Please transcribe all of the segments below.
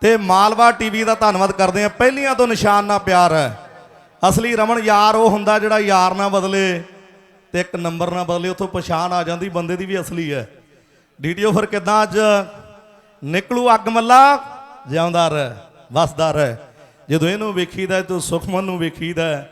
ਤੇ ਮਾਲਵਾ ਟੀਵੀ ਦਾ ਧੰਨਵਾਦ ਕਰਦੇ ਆ ਪਹਿਲੀਆਂ ਤੋਂ ਨਿਸ਼ਾਨ ਨਾਲ ਪਿਆਰ ਹੈ। ਅਸਲੀ ਰਮਨ ਯਾਰ ਉਹ ਹੁੰਦਾ ਜਿਹੜਾ ਯਾਰ ਨਾ ਬਦਲੇ ਤੇ ਇੱਕ ਨੰਬਰ ਨਾ ਬਦਲੇ, ਉੱਥੋਂ ਪਛਾਣ ਆ ਜਾਂਦੀ, ਬੰਦੇ ਦੀ ਵੀ ਅਸਲੀ ਹੈ। ਡੀਡੀਓ ਫਿਰ ਕਿਦਾਂ ਅੱਜ? ਨਿਕਲੂ ਅੱਗ ਮੱਲਾ, ਜਿਉਂਦਾ ਰਹਿ, ਵਸਦਾ ਰਹਿ। ਜਦੋਂ ਇਹਨੂੰ ਵੇਖੀਦਾ ਤੂੰ ਸੁਖਮਨ ਨੂੰ ਵੇਖੀਦਾ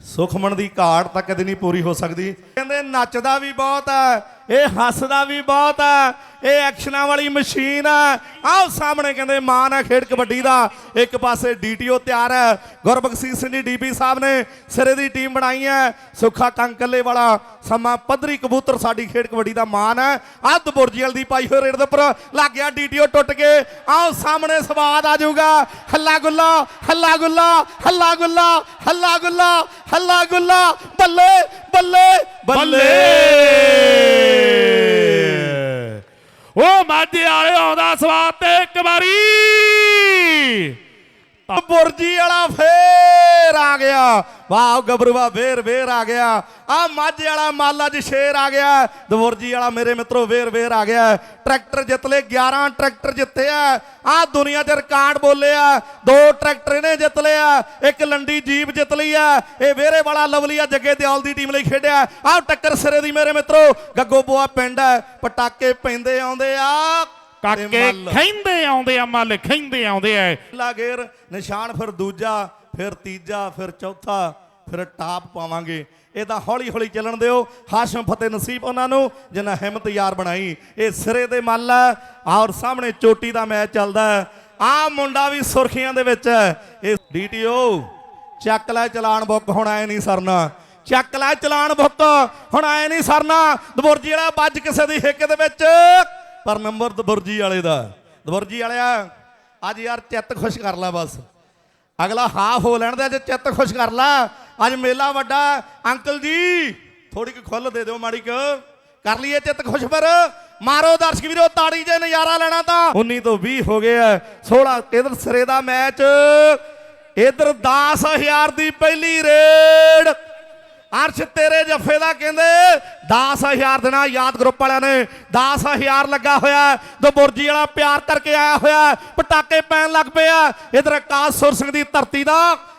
ਸੁਖਮਨ ਦੀ ਘਾਟ ਤਾਂ ਕਦੇ ਨਹੀਂ ਪੂਰੀ ਹੋ ਸਕਦੀ। ਕਹਿੰਦੇ ਨੱਚਦਾ ਵੀ ਬਹੁਤ ਹੈ ਇਹ ਹੱਸਦਾ ਵੀ ਬਹੁਤ ਹੈ ਇਹ ਐਕਸ਼ਨਾਂ ਵਾਲੀ ਮਸ਼ੀਨ ਹੈ ਆਹ ਸਾਹਮਣੇ ਕਹਿੰਦੇ ਮਾਨ ਹੈ ਖੇਡ ਕਬੱਡੀ ਦਾ। ਇੱਕ ਪਾਸੇ ਡੀਟੀਓ ਤਿਆਰ ਹੈ ਗੁਰਬਖਸ਼ੀਸ਼ ਸਿੰਘ ਜੀ ਡੀਪੀ ਸਾਹਿਬ ਨੇ ਸਿਰੇ ਦੀ ਟੀਮ ਬਣਾਈ ਹੈ ਸੁੱਖਾ ਕੰਕਲੇ ਵਾਲਾ ਸਮਾਂ ਪੱਧਰੀ ਕਬੂਤਰ ਸਾਡੀ ਖੇਡ ਕਬੱਡੀ ਦਾ ਮਾਨ ਹੈ ਅੱਧ ਬੁਰਜੀਲ ਦੀ ਪਾਈ ਹੋਈ ਰੇਡ ਦੇ ਉੱਪਰ। ਲੱਗ ਗਿਆ ਡੀਟੀਓ ਟੁੱਟ ਕੇ। ਆਹ ਸਾਹਮਣੇ ਸਵਾਦ ਆ ਜਾਊਗਾ। ਹੱਲਾ ਗੁੱਲਾ ਹੱਲਾ ਗੁੱਲਾ ਹੱਲਾ ਗੁੱਲਾ ਹੱਲਾ ਗੁੱਲਾ ਹੱਲਾ ਗੁੱਲਾ। ਬੱਲੇ ਬੱਲੇ। ਬੱਲੇ। ਬੁਰਜੀ ਵਾਲਾ ਫੇਰ ਆ ਗਿਆ। ਵਾਹ, ਗੱਭਰੂਆ ਫੇਰ ਫੇਰ ਆ ਗਿਆ। ਆ ਮਾਝੇ ਵਾਲਾ ਮੱਲ ਅੱਜ ਸ਼ੇਰ ਆ ਗਿਆ। ਦਵੁਰਜੀ ਵਾਲਾ ਮੇਰੇ ਮਿੱਤਰੋ ਫੇਰ ਫੇਰ ਆ ਗਿਆ। ਟਰੈਕਟਰ ਜਿੱਤ ਲਏ 11 ਟਰੈਕਟਰ ਜਿੱਤੇ ਆ। ਆ ਦੁਨੀਆ 'ਚ ਰਿਕਾਰਡ ਬੋਲੇ ਆ। ਦੋ ਟਰੈਕਟਰ ਇਹਨੇ ਜਿੱਤ ਲਿਆ ਇੱਕ ਲੰਡੀ ਜੀਪ ਜਿੱਤ ਲਈ ਆ। ਇਹ ਵੇਰੇ ਵਾਲਾ ਲਵਲੀ ਆ ਜੱਗੇ ਦਿਆਲ ਦੀ ਟੀਮ ਲਈ ਖੇਡਿਆ। ਆ ਟੱਕਰ ਸਿਰੇ ਦੀ ਮੇਰੇ ਮਿੱਤਰੋ। ਗੱਗੋ ਬੋਆ ਪਿੰਡ ਹੈ। ਪਟਾਕੇ ਪੈਂਦੇ ਆਉਂਦੇ ਆ। ਕਾਕੇ। ਖੈਂਦੇ ਆਉਂਦੇ ਆ ਮੱਲ ਖੈਂਦੇ ਆਉਂਦੇ ਆ। ਪਹਿਲਾ ਗੇਰ ਨਿਸ਼ਾਨ ਫਿਰ ਦੂਜਾ ਫਿਰ ਤੀਜਾ ਫਿਰ ਚੌਥਾ ਫਿਰ ਟਾਪ ਪਾਵਾਂਗੇ। ਇਹ ਤਾਂ ਹੌਲੀ ਹੌਲੀ ਚੱਲਣ ਦਿਓ। ਹਾਸ਼ਮ ਫਤਿਹ ਨਸੀਬ ਉਹਨਾਂ ਨੂੰ ਜਿਨ੍ਹਾਂ ਹਿੰਮਤ ਯਾਰ ਬਣਾਈ। ਇਹ ਸਿਰੇ ਦੇ ਮੱਲ ਹੈ ਔਰ ਸਾਹਮਣੇ ਚੋਟੀ ਦਾ ਮੈਚ ਚੱਲਦਾ ਆ ਮੁੰਡਾ ਵੀ ਸੁਰਖੀਆਂ ਦੇ ਵਿੱਚ ਹੈ। ਇਹ ਡੀਟੀਓ ਚੱਕ ਲੈ ਚਲਾਨ ਬੁੱਕ ਹੁਣ ਆਏ ਨਹੀਂ ਸਰਨਾ। ਚੱਕ ਲੈ ਚਲਾਨ ਬੁੱਕ ਹੁਣ ਆਏ ਨਹੀਂ ਸਰਨਾ। ਦਬੁਰਜੀ ਵਾਲਾ ਵੱਜ ਕਿਸੇ ਦੀ ਹਿੱਕ ਦੇ ਵਿੱਚ। ਪਰ ਨੰਬਰ ਦਬੁਰਜੀ ਵਾਲੇ ਦਾ। ਦਬੁਰਜੀ ਵਾਲਿਆ, ਅੱਜ ਯਾਰ ਚਿੱਤ ਖੁਸ਼ ਕਰ ਲੈ ਬਸ। ਅਗਲਾ ਹਾਫ ਹੋ ਲੈਣ ਦੇ, ਅੱਜ ਚਿੱਤ ਖੁਸ਼ ਕਰ ਲੈ। ਅੱਜ ਮੇਲਾ ਵੱਡਾ। ਅੰਕਲ ਜੀ ਥੋੜੀ ਕੁ ਖੁੱਲ ਦੇ ਦਿਓ ਮਾੜੀ ਕੁ। ਕਰ ਲਈਏ ਚਿੱਤ ਖੁਸ਼ ਪਰ ਮਾਰੋ ਦਰਸ਼ਕ ਵੀਰੋ, ਤਾੜੀ ਜੇ ਨਜ਼ਾਰਾ ਲੈਣਾ ਤਾਂ। 19 ਤੋਂ 20 ਹੋ ਗਏ ਆ। 16 ਇਧਰ ਸਿਰੇ ਦਾ ਮੈਚ। ਇਧਰ 10000 ਦੀ ਪਹਿਲੀ ਰੇਡ। ਅਰਸ਼ ਤੇਰੇ ਜੱਫੇ ਦਾ ਕਹਿੰਦੇ 10000 ਦੇਣਾ ਯਾਦ ਗਰੁੱਪ ਵਾਲਿਆਂ ਨੇ 10000 ਲੱਗਾ ਹੋਇਆ ਦੋ ਬੁਰਜੀ ਵਾਲਾ ਪਿਆਰ ਕਰਕੇ ਆਇਆ ਹੋਇਆ ਪਟਾਕੇ ਪੈਣ ਲੱਗ ਪਏ ਪਿਆ ਇਧਰ ਕਾਸ਼ ਸੁਰ ਸਿੰਘ ਦੀ ਧਰਤੀ ਦਾ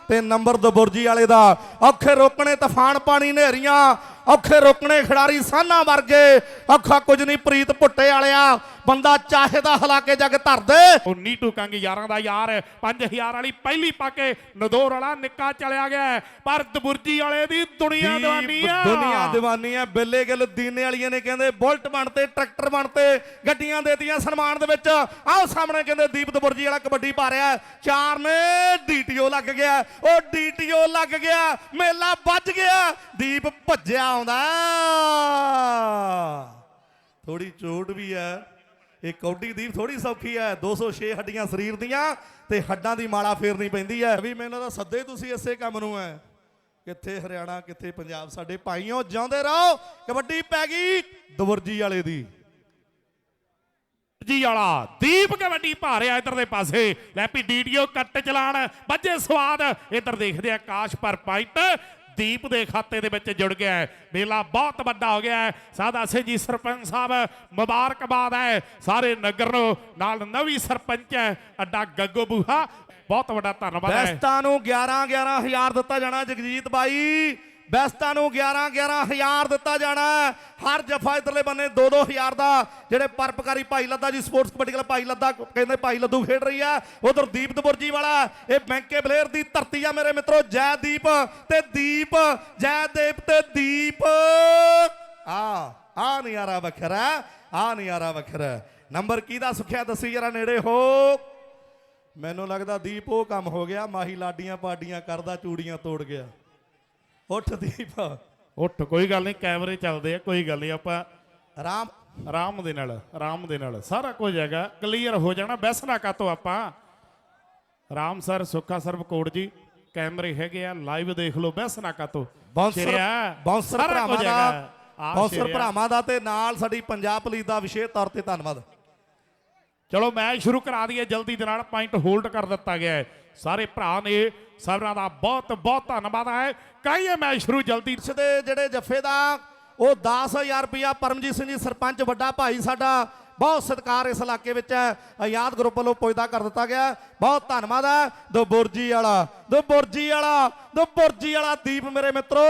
ਤੇ ਨੰਬਰ ਦੋ ਬੁਰਜੀ ਵਾਲੇ ਦਾ। ਔਖੇ ਰੋਕਣੇ ਤੂਫਾਨ ਪਾਣੀ ਨੇਰੀਆਂ ਔਖੇ ਰੋਕਣੇ ਖਿਡਾਰੀ ਸਾਨਾ ਵਰਗੇ ਔਖਾ ਕੁਝ ਨਹੀਂ ਪ੍ਰੀਤ ਭੁੱਟੇ ਵਾਲਿਆ। ਬੰਦਾ ਚਾਹੇ ਦਾ ਹਲਾ ਕੇ ਜੱਗ ਧਰ ਦੇ। ਉਹ ਨੀਟੂ ਕੰਗ ਯਾਰਾਂ ਦਾ ਯਾਰ 5000 ਵਾਲੀ ਪਹਿਲੀ ਪਾ ਕੇ ਨਦੌਰ ਵਾਲਾ ਨਿੱਕਾ ਚਲਿਆ ਗਿਆ। ਪਰ ਦਬੁਰਜੀ ਵਾਲੇ ਦੀ ਦੁਨੀਆ ਦੀਵਾਨੀ ਆ। ਦੁਨੀਆ ਦੀਵਾਨੀ ਆ ਬਿੱਲੇ ਗਿੱਲ ਦੀਨੇ ਵਾਲੀਆਂ ਨੇ ਕਹਿੰਦੇ ਬੁਲਟ ਬਣਤੇ ਟਰੈਕਟਰ ਬਣਤੇ ਗੱਡੀਆਂ ਦੇਤੀਆਂ ਸਨਮਾਨ ਦੇ ਵਿੱਚ। ਆਹ ਸਾਹਮਣੇ ਕਹਿੰਦੇ ਦੀਪ ਦਬੁਰਜੀ ਵਾਲਾ ਕਬੱਡੀ ਪਾ ਰਿਹਾ। ਚਾਰ ਨੇ ਡੀਟੀਓ ਲੱਗ ਗਿਆ ਉਹ ਡੀਟੀਓ ਲੱਗ ਗਿਆ ਮੇਲਾ ਵੱਜ ਗਿਆ। ਦੀਪ ਭੱਜਿਆ ਆਉਂਦਾ। ਥੋੜੀ ਚੋਟ ਵੀ ਹੈ। ਇਹ ਕੌਡੀ ਦੀਪ ਥੋੜੀ ਸੌਖੀ ਹੈ। 206 ਹੱਡੀਆਂ ਸਰੀਰ ਦੀਆਂ ਤੇ ਹੱਡਾਂ ਦੀ ਮਾਲਾ ਫੇਰਨੀ ਪੈਂਦੀ ਹੈ। ਵੀ ਮੈਨੂੰ ਤਾਂ ਸੱਦੇ ਤੁਸੀਂ ਇਸੇ ਕੰਮ ਨੂੰ ਹੈ। ਕਿੱਥੇ ਹਰਿਆਣਾ, ਕਿੱਥੇ ਪੰਜਾਬ, ਸਾਡੇ ਭਾਈਓ, ਜਿਉਂਦੇ ਰਹੋ। ਕਬੱਡੀ ਪੈ ਗਈ ਦਵਰਜੀ ਵਾਲੇ ਦੀ। ਜੀ ਵਾਲਾ, ਦੀਪ ਕਬੱਡੀ ਪਾ ਰਿਹਾ ਇਧਰ ਦੇ ਪਾਸੇ। ਲੈ ਪੀ ਡੀਡੀਓ ਕੱਟ ਚਲਾਣ, ਵੱਜੇ ਸਵਾਦ। ਇਧਰ ਦੇਖਦੇ ਆ ਕਾਸ਼ ਪਰ ਪਾਈਟ ਦੀਪ ਦੇ ਖਾਤੇ ਦੇ ਵਿੱਚ ਜੁੜ ਗਿਆ ਹੈ। ਮੇਲਾ ਬਹੁਤ ਵੱਡਾ ਹੋ ਗਿਆ ਹੈ। ਸਾਦਾ ਸੇ ਜੀ, ਸਰਪੰਚ ਸਾਹਿਬ, ਮੁਬਾਰਕਬਾਦ ਹੈ। ਸਾਰੇ ਨਗਰ ਨੂੰ ਨਾਲ ਨਵੀਂ ਸਰਪੰਚ ਹੈ। ਅੱਡਾ ਗੱਗੋ ਬੂਹਾ। ਬਹੁਤ ਵੱਡਾ ਧੰਨਵਾਦ ਹੈ। ਬੈਸਟਾਂ ਨੂੰ 11 11000 ਦਿੱਤਾ ਜਾਣਾ ਜਗਜੀਤ ਬਾਈ। ਬੈਸਤਾਂ ਨੂੰ 11 11000 ਦਿੱਤਾ ਜਾਣਾ ਹਰ ਜਫਾ ਇਧਰਲੇ ਬੰਨੇ 2 2000 ਦਾ। ਜਿਹੜੇ ਪਰਪਕਾਰੀ ਭਾਈ ਲੱਦਾ ਜੀ, ਸਪੋਰਟਸ ਕਬੱਡੀ ਕਲੱਬ ਭਾਈ ਲੱਦਾ, ਕਹਿੰਦੇ ਭਾਈ ਲੱਦੂ ਖੇਡ ਰਹੀ ਆ ਉਧਰ ਦੀਪ ਦਬੁਰਜੀ ਵਾਲਾ ਇਹ ਬੈਂਕੇ ਬਲੇਅਰ ਦੀ ਧਰਤੀ ਆ ਮੇਰੇ ਮਿੱਤਰੋ ਜੈ ਦੀਪ ਤੇ ਦੀਪ। ਜੈ ਦੀਪ ਤੇ ਦੀਪ। ਆ ਆ ਨਜ਼ਾਰਾ ਵੱਖਰਾ ਆ ਨਜ਼ਾਰਾ ਵੱਖਰਾ ਨੰਬਰ ਕਿਹਦਾ ਸੁਖਿਆ ਦੱਸੀ ਜਰਾ ਨੇੜੇ ਹੋ। ਮੈਨੂੰ ਲੱਗਦਾ ਦੀਪ ਉਹ ਕੰਮ ਹੋ ਗਿਆ। ਮਾਹੀ ਲਾਡੀਆਂ ਪਾਡੀਆਂ ਕਰਦਾ, ਚੂੜੀਆਂ ਤੋੜ ਗਿਆ। ਉੱਠ ਦੀਪ ਉੱਠ ਕੋਈ ਗੱਲ ਨਹੀਂ ਕੈਮਰੇ ਚੱਲਦੇ ਆ ਕੋਈ ਗੱਲ ਨਹੀਂ ਆਪਾਂ ਰਾਮ। ਆਰਾਮ ਦੇ ਨਾਲ ਆਰਾਮ ਦੇ ਨਾਲ ਸਾਰਾ ਕੁਝ ਹੈਗਾ ਕਲੀਅਰ ਹੋ ਜਾਣਾ ਬੈਸਣਾ ਕਾਤੋਂ ਆਪਾਂ। ਰਾਮ ਸਰ ਸੁੱਖਾ ਸਰਬ ਕੋਟ ਜੀ ਕੈਮਰੇ ਹੈਗੇ ਆ ਲਾਈਵ ਦੇਖ ਲਓ ਬੈਸਣਾ ਕਾਤੋਂ ਬਾਉਂਸਰ ਬਾਉਂਸਰ ਸਾਰਾ ਭਰਾਵਾਂ ਦਾ ਬਾਉਂਸਰ। ਭਰਾਵਾਂ ਦਾ ਤੇ ਨਾਲ ਸਾਡੀ ਪੰਜਾਬ ਪੁਲਿਸ ਦਾ ਵਿਸ਼ੇਸ਼ ਤੌਰ ਤੇ ਧੰਨਵਾਦ। ਚਲੋ ਮੈਚ ਸ਼ੁਰੂ ਕਰਾ ਦਈਏ ਜਲਦੀ ਦੇ ਨਾਲ ਪੁਆਇੰਟ ਹੋਲਡ ਕਰ ਦਿੱਤਾ ਗਿਆ ਹੈ। ਸਾਰੇ ਭਰਾ ਨੇ ਸਭਨਾਂ ਦਾ ਬਹੁਤ ਬਹੁਤ ਧੰਨਵਾਦ ਹੈ। ਕਹੀਏ ਮੈਚ ਸ਼ੁਰੂ ਜਲਦੀ ਦੇ ਜਿਹੜੇ ਜੱਫੇ ਦਾ, ਉਹ 10000 ਰੁਪਇਆ ਪਰਮਜੀਤ ਸਿੰਘ ਜੀ ਸਰਪੰਚ ਵੱਡਾ ਭਾਈ ਸਾਡਾ ਬਹੁਤ ਸਤਿਕਾਰ ਇਸ ਇਲਾਕੇ ਵਿੱਚ ਹੈ। ਆਜ਼ਾਦ ਗਰੁੱਪ ਵੱਲੋਂ ਪੁੱਜਦਾ ਕਰ ਦਿੱਤਾ ਗਿਆ। ਬਹੁਤ ਧੰਨਵਾਦ ਹੈ। ਦੋ ਬੁਰਜੀ ਵਾਲਾ, ਦੋ ਬੁਰਜੀ ਵਾਲਾ, ਦੋ ਬੁਰਜੀ ਵਾਲਾ ਦੀਪ ਮੇਰੇ ਮਿੱਤਰੋ।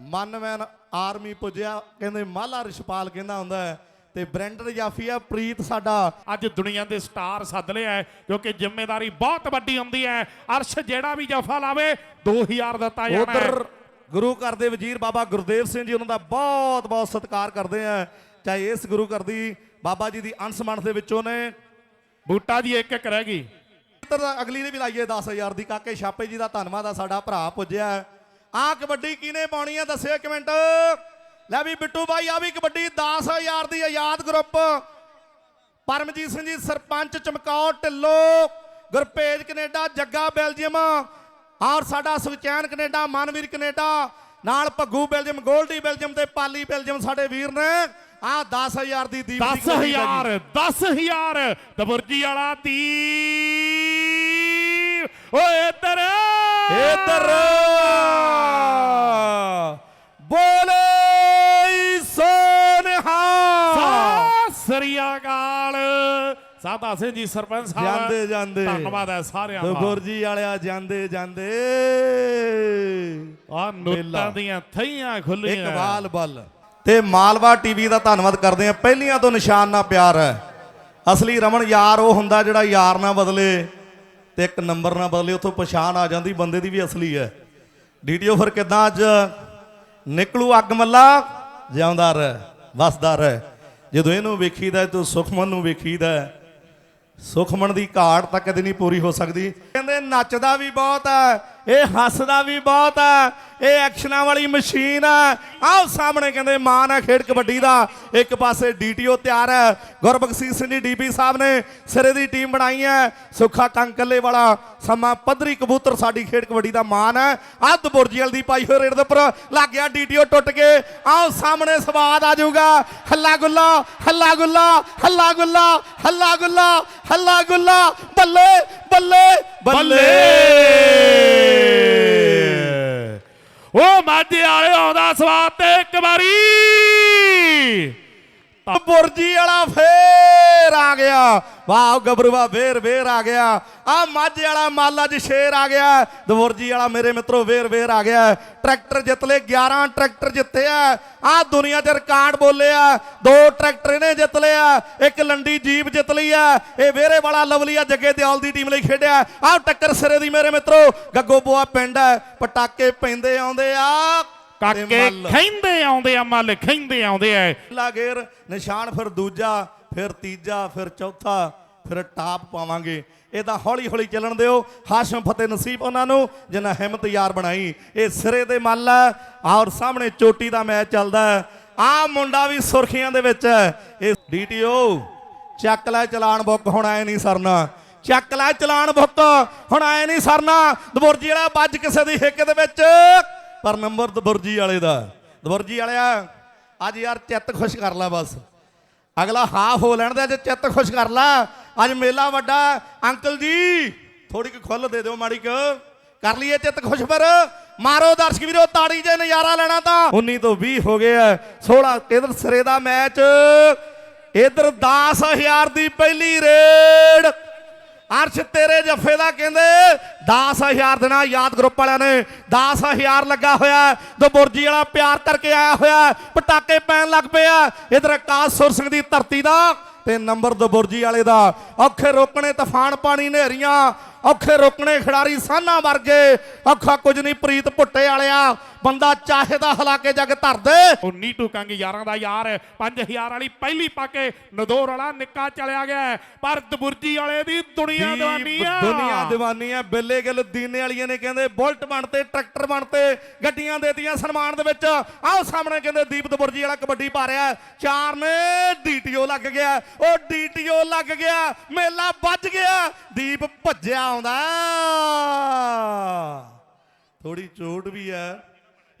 ਮਨਮੈਨ ਆਰਮੀ ਪੁੱਜਿਆ, ਕਹਿੰਦੇ ਮਾਲਾ ਰਿਸ਼ਪਾਲ ਕਹਿੰਦਾ ਹੁੰਦਾ ਹੈ। ਤੇ ਬ੍ਰੈਂਡਨ ਜਾਫੀ ਆ ਪ੍ਰੀਤ ਸਾਡਾ ਅੱਜ ਦੁਨੀਆ ਦੇ ਸਟਾਰ ਸੱਦ ਲਿਆ ਹੈ, ਕਿਉਂਕਿ ਜ਼ਿੰਮੇਵਾਰੀ ਬਹੁਤ ਵੱਡੀ ਹੁੰਦੀ ਹੈ। ਅਰਸ਼ ਜਿਹੜਾ ਵੀ ਜਫਾ ਲਾਵੇ 2000 ਦਿੱਤਾ ਜਾਣਾ ਹੈ। ਉਧਰ ਗੁਰੂ ਘਰ ਦੇ ਵਜ਼ੀਰ ਬਾਬਾ ਗੁਰਦੇਵ ਸਿੰਘ ਜੀ ਉਹਨਾਂ ਦਾ ਬਹੁਤ ਬਹੁਤ ਸਤਿਕਾਰ ਕਰਦੇ ਆ। ਚਾਹੇ ਇਸ ਗੁਰੂ ਘਰ ਦੀ ਬਾਬਾ ਜੀ ਦੀ ਅੰਸ਼ ਮੰਡ ਦੇ ਵਿੱਚੋਂ ਨੇ। ਬੂਟਾ ਜੀ ਇੱਕ ਇੱਕ ਰਹਿ ਗਈ। ਇੱਧਰ ਅਗਲੀ ਨੇ ਵੀ ਲਾਈਏ 10000 ਦੀ। ਕਾਕੇ ਛਾਪੇ ਜੀ ਦਾ ਧੰਨਵਾਦ ਆ ਸਾਡਾ ਭਰਾ ਪੁੱਜਿਆ। ਆ ਕਬੱਡੀ ਕਿਹਨੇ ਪਾਉਣੀ ਆ ਦੱਸਿਓ ਇੱਕ ਮਿੰਟ। ਲੈ ਵੀ ਬਿੱਟੂ ਬਾਈ ਆ ਵੀ ਕਬੱਡੀ 10000 ਦੀ Azad group. Paramjit Singh ji sarpanch Chamkaur Dhillon Gurpej Canada Jagga Belgium ਔਰ ਸਾਡਾ ਸੁਖਚੈਨ ਕੈਨੇਡਾ ਮਨਵੀਰ ਕੈਨੇਡਾ ਨਾਲ ਭੱਗੂ ਬੈਲਜੀਅਮ ਗੋਲਡੀ ਬੈਲਜੀਅਮ ਤੇ ਪਾਲੀ ਬੈਲਜੀਅਮ ਸਾਡੇ ਵੀਰ ਨੇ। ਆ 10000 ਦੀ ਦੀਪ ਦੀ ਕਬੱਡੀ ਦਾ ਜੀ। 10000 10000 ਦਬੁਰਜੀ ਵਾਲਾ ਤੀ। ਓਏ ਇੱਧਰ। ਇਧਰ। ਸਾਦਾ ਸਿੰਘ ਜੀ ਸਰਪੰਚ ਸਾਹਿਬ ਜਾਂਦੇ ਜਾਂਦੇ। ਧੰਨਵਾਦ ਹੈ ਸਾਰਿਆਂ ਦਾ। ਬੁਰਜੀ ਵਾਲਿਆ ਜਾਂਦੇ ਜਾਂਦੇ। ਆ ਨੋਟਾਂ ਦੀਆਂ ਥਈਆਂ ਖੁੱਲੀਆਂ। ਇਕਬਾਲ ਬਲ। ਤੇ ਮਾਲਵਾ ਟੀਵੀ ਦਾ ਧੰਨਵਾਦ ਕਰਦੇ ਆ ਪਹਿਲੀਆਂ ਤੋਂ ਨਿਸ਼ਾਨ ਨਾਲ ਪਿਆਰ ਹੈ। ਅਸਲੀ ਰਮਨ ਯਾਰ ਉਹ ਹੁੰਦਾ ਜਿਹੜਾ ਯਾਰ ਨਾ ਬਦਲੇ ਤੇ ਇੱਕ ਨੰਬਰ ਨਾ ਬਦਲੇ ਉਥੋਂ ਪਛਾਣ ਆ ਜਾਂਦੀ ਬੰਦੇ ਦੀ ਵੀ ਅਸਲੀ ਹੈ। ਡੀਡੀਓ ਫਿਰ ਕਿਦਾਂ ਅੱਜ? ਨਿਕਲੂ ਅੱਗ ਮੱਲਾ ਜਿਉਂਦਾ ਰਹਿ ਵਸਦਾ ਰਹਿ। ਜਦੋਂ ਇਹਨੂੰ ਵੇਖੀਦਾ ਤੂੰ ਸੁਖਮਨ ਨੂੰ ਵੇਖੀਦਾ ਸੁਖਮਨ ਦੀ ਘਾਟ ਤਾਂ ਕਦੇ ਨਹੀਂ ਪੂਰੀ ਹੋ ਸਕਦੀ। ਕਹਿੰਦੇ ਨੱਚਦਾ ਵੀ ਬਹੁਤ ਹੈ, ਇਹ ਹੱਸਦਾ ਵੀ ਬਹੁਤ ਹੈ ਇਹ ਐਕਸ਼ਨਾਂ ਵਾਲੀ ਮਸ਼ੀਨ ਹੈ ਆਓ ਸਾਹਮਣੇ ਕਹਿੰਦੇ ਮਾਨ ਹੈ ਖੇਡ ਕਬੱਡੀ ਦਾ। ਇੱਕ ਪਾਸੇ ਡੀਟੀਓ ਤਿਆਰ ਹੈ ਗੁਰਬਖਸ਼ੀਸ਼ ਸਿੰਘ ਜੀ ਡੀਪੀ ਸਾਹਿਬ ਨੇ ਸਿਰੇ ਦੀ ਟੀਮ ਬਣਾਈ ਹੈ ਸੁੱਖਾ ਕੰਕੱਲੇ ਵਾਲਾ ਸਮਾਂ ਪੱਧਰੀ ਕਬੂਤਰ ਸਾਡੀ ਖੇਡ ਕਬੱਡੀ ਦਾ ਮਾਨ ਹੈ ਅੱਧ ਬੁਰਜੀਲ ਦੀ ਪਾਈ ਹੋਈ ਰੇਡ ਦੇ ਉੱਪਰ ਲੱਗ ਗਿਆ ਡੀਟੀਓ ਟੁੱਟ ਕੇ। ਆਓ ਸਾਹਮਣੇ ਸਵਾਦ ਆ ਜਾਊਗਾ। ਹੱਲਾ ਗੁੱਲਾ ਹੱਲਾ ਗੁੱਲਾ ਹੱਲਾ ਗੁੱਲਾ ਹੱਲਾ ਗੁੱਲਾ ਹੱਲਾ ਗੁੱਲਾ। ਬੱਲੇ ਬੱਲੇ। ਬੱਲੇ! ਉਹ ਮਾਝੇ ਵਾਲੇ ਆਉਂਦਾ ਸਵਾਦ ਤੇ ਇੱਕ ਵਾਰੀ। ਬੁਰਜੀ ਵਾਲਾ ਫੇਰ ਵਾਹ ਗੱਭਰੂਆ ਫੇਰ ਫੇਰ ਆ ਗਿਆ। ਆ ਮਾਝੇ ਵਾਲਾ ਮਾਲ ਅੱਜ ਸ਼ੇਰ ਆ ਗਿਆ। ਦਬੁਰਜੀ ਵਾਲਾ ਮੇਰੇ ਮਿੱਤਰੋ ਫੇਰ ਫੇਰ ਆ ਗਿਆ। ਟਰੈਕਟਰ ਜਿੱਤ ਲਏ 11 ਟਰੈਕਟਰ ਜਿੱਤੇ ਆ। ਆ ਦੁਨੀਆ 'ਚ ਰਿਕਾਰਡ ਬੋਲੇ ਆ। ਦੋ ਟਰੈਕਟਰ ਇਹਨੇ ਜਿੱਤ ਲਿਆ ਇੱਕ ਲੰਡੀ ਜੀਪ ਜਿੱਤ ਲਈ ਆ। ਇਹ ਵੇਰੇ ਵਾਲਾ ਲਵਲੀ ਆ ਜੱਗੇ ਦਿਆਲ ਦੀ ਟੀਮ ਲਈ ਖੇਡਿਆ। ਆ ਟੱਕਰ ਸਿਰੇ ਦੀ ਮੇਰੇ ਮਿੱਤਰੋ। ਗੱਗੋ ਬੋਆ ਪਿੰਡ ਹੈ ਪਟਾਕੇ ਪੈਂਦੇ ਆਉਂਦੇ ਆ। ਕਾਕੇ। ਖੈਂਦੇ ਆਉਂਦੇ ਆ ਮੱਲ ਖੈਂਦੇ ਆਉਂਦੇ ਆ। ਪਹਿਲਾ ਗੇਰ ਨਿਸ਼ਾਨ ਫਿਰ ਦੂਜਾ। ਫਿਰ ਤੀਜਾ, ਫਿਰ ਚੌਥਾ, ਫਿਰ ਟਾਪ ਪਾਵਾਂਗੇ। ਇਹ ਤਾਂ ਹੌਲੀ ਹੌਲੀ ਚੱਲਣ ਦਿਓ। ਹਾਸ਼ਮ ਫਤਿਹ ਨਸੀਬ ਉਹਨਾਂ ਨੂੰ, ਜਿਨ੍ਹਾਂ ਹਿੰਮਤ ਯਾਰ ਬਣਾਈ। ਇਹ ਸਿਰੇ ਦੇ ਮੱਲ ਹੈ ਔਰ ਸਾਹਮਣੇ ਚੋਟੀ ਦਾ ਮੈਚ ਚੱਲਦਾ ਹੈ। ਆ ਮੁੰਡਾ ਵੀ ਸੁਰਖੀਆਂ ਦੇ ਵਿੱਚ ਹੈ। ਇਹ ਡੀਟੀਓ, ਚੱਕ ਲੈ ਚਲਾਨ ਬੁੱਕ, ਹੁਣ ਆਏ ਨਹੀਂ ਸਰਨਾ। ਚੱਕ ਲੈ ਚਲਾਨ ਬੁੱਕ, ਹੁਣ ਆਏ ਨਹੀਂ ਸਰਨਾ। ਦਬੁਰਜੀ ਵਾਲਾ ਵੱਜ ਕਿਸੇ ਦੀ ਹਿੱਕ ਦੇ ਵਿੱਚ। ਪਰ ਨੰਬਰ ਦਬੁਰਜੀ ਵਾਲੇ ਦਾ ਦਬੁਰਜੀ ਵਾਲਿਆ, ਅੱਜ ਯਾਰ ਚਿੱਤ ਖੁਸ਼ ਕਰ ਲੈ ਬਸ। ਅਗਲਾ ਹਾਫ ਹੋ ਲੈਣ ਦੇ, ਅੱਜ ਚਿੱਤ ਖੁਸ਼ ਕਰ ਲੈ। ਅੱਜ ਮੇਲਾ ਵੱਡਾ। ਅੰਕਲ ਜੀ ਥੋੜੀ ਕੁ ਖੁੱਲ ਦੇ ਦਿਓ ਮਾੜੀ ਕੁ। ਕਰ ਲਈਏ ਚਿੱਤ ਖੁਸ਼ ਪਰ ਮਾਰੋ ਦਰਸ਼ਕ ਵੀਰੋ, ਤਾੜੀ ਜੇ ਨਜ਼ਾਰਾ ਲੈਣਾ ਤਾਂ। 19 ਤੋਂ 20 ਹੋ ਗਏ ਆ। 16 ਇਧਰ ਸਿਰੇ ਦਾ ਮੈਚ। ਇਧਰ 10000 ਦੀ ਪਹਿਲੀ ਰੇਡ। ਅਰਸ਼ ਤੇਰੇ ਜੱਫੇ ਦਾ ਕਹਿੰਦੇ 10000 ਦੇਣਾ ਯਾਦ ਗਰੁੱਪ ਵਾਲਿਆਂ ਨੇ 10000 ਲੱਗਾ ਹੋਇਆ ਦੋ ਬੁਰਜੀ ਵਾਲਾ ਪਿਆਰ ਕਰਕੇ ਆਇਆ ਹੋਇਆ ਪਟਾਕੇ ਪੈਣ ਲੱਗ ਪਏ ਆ। ਇਧਰ ਕਾਸ ਸੁਰ ਸਿੰਘ ਦੀ ਧਰਤੀ ਦਾ ਤੇ ਨੰਬਰ ਦੋ ਬੁਰਜੀ ਵਾਲੇ ਦਾ। ਔਖੇ ਰੋਕਣੇ, ਤੂਫਾਨ ਪਾਣੀ ਨੇਰੀਆਂ ਔਖੇ ਰੋਕਣੇ ਖਿਡਾਰੀ ਸਾਨਾ ਵਰਗੇ। ਔਖਾ ਕੁਝ ਨਹੀਂ ਪ੍ਰੀਤ ਭੁੱਟੇ ਵਾਲਿਆ। ਬੰਦਾ ਚਾਹੇ ਦਾ ਹਲਾ ਕੇ ਜੱਗ ਧਰ ਦੇ। ਉਹ ਨੀਟੂ ਕੰਗ ਯਾਰਾਂ ਦਾ ਯਾਰ 5000 ਵਾਲੀ ਪਹਿਲੀ ਪਾ ਕੇ ਨਦੌਰ ਵਾਲਾ ਨਿੱਕਾ ਚਲਿਆ ਗਿਆ। ਪਰ ਦਬੁਰਜੀ ਵਾਲੇ ਦੀ ਦੁਨੀਆ ਦੀਵਾਨੀ ਆ। ਦੁਨੀਆ ਦੀਵਾਨੀ ਆ। ਬਿੱਲੇ ਗਿੱਲ ਦੀਨੇ ਵਾਲੀਆਂ ਨੇ ਕਹਿੰਦੇ ਬੁਲਟ ਬਣਤੇ ਟਰੈਕਟਰ ਬਣਤੇ ਗੱਡੀਆਂ ਦੇਤੀਆਂ ਸਨਮਾਨ ਦੇ ਵਿੱਚ। ਆਓ ਸਾਹਮਣੇ ਕਹਿੰਦੇ ਦੀਪ ਦਬੁਰਜੀ ਵਾਲਾ ਕਬੱਡੀ ਪਾ ਰਿਹਾ ਚਾਰ ਨੇ ਡੀਟੀਓ ਲੱਗ ਗਿਆ। ਉਹ ਡੀਟੀਓ ਲੱਗ ਗਿਆ। ਮੇਲਾ ਵੱਜ ਗਿਆ। ਦੀਪ ਭੱਜਿਆ ਆਉਂਦਾ। ਥੋੜੀ ਚੋਟ ਵੀ ਹੈ।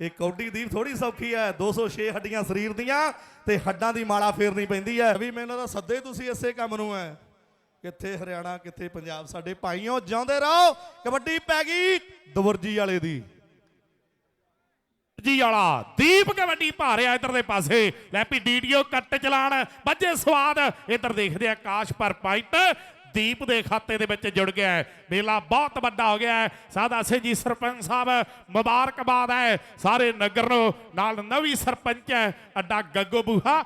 ਇਹ ਕੌਡੀ ਦੀਪ ਥੋੜੀ ਸੌਖੀ ਹੈ। 206 ਹੱਡੀਆਂ ਸਰੀਰ ਦੀਆਂ ਤੇ ਹੱਡਾਂ ਦੀ ਮਾਲਾ ਫੇਰਨੀ ਪੈਂਦੀ ਹੈ। ਵੀ ਮੈਨੂੰ ਤਾਂ ਸੱਦੇ ਤੁਸੀਂ ਇਸੇ ਕੰਮ ਨੂੰ ਹੈ। ਕਿੱਥੇ ਹਰਿਆਣਾ, ਕਿੱਥੇ ਪੰਜਾਬ, ਸਾਡੇ ਭਾਈਓ, ਜਿਉਂਦੇ ਰਹੋ। ਕਬੱਡੀ ਪੈ ਗਈ ਦਵਰਜੀ ਵਾਲੇ ਦੀ। ਜੀ ਵਾਲਾ, ਦੀਪ ਕਬੱਡੀ ਭਾਰਿਆ ਇਧਰ ਦੇ ਪਾਸੇ। ਲੈ ਪੀ ਡੀਡੀਓ ਕੱਟ ਚਲਾਣ, ਵੱਜੇ ਸਵਾਦ। ਇਧਰ ਦੇਖਦੇ ਆ ਕਾਸ਼ ਪਰ ਪਾਈਟ ਦੀਪ ਦੇ ਖਾਤੇ ਦੇ ਵਿੱਚ ਜੁੜ ਗਿਆ ਹੈ। ਮੇਲਾ ਬਹੁਤ ਵੱਡਾ ਹੋ ਗਿਆ ਹੈ। ਸਾਦਾ ਸੇ ਜੀ, ਸਰਪੰਚ ਸਾਹਿਬ, ਮੁਬਾਰਕਬਾਦ ਹੈ। ਸਾਰੇ ਨਗਰ ਨੂੰ ਨਾਲ ਨਵੀਂ ਸਰਪੰਚ ਹੈ। ਅੱਡਾ ਗੱਗੋ ਬੂਹਾ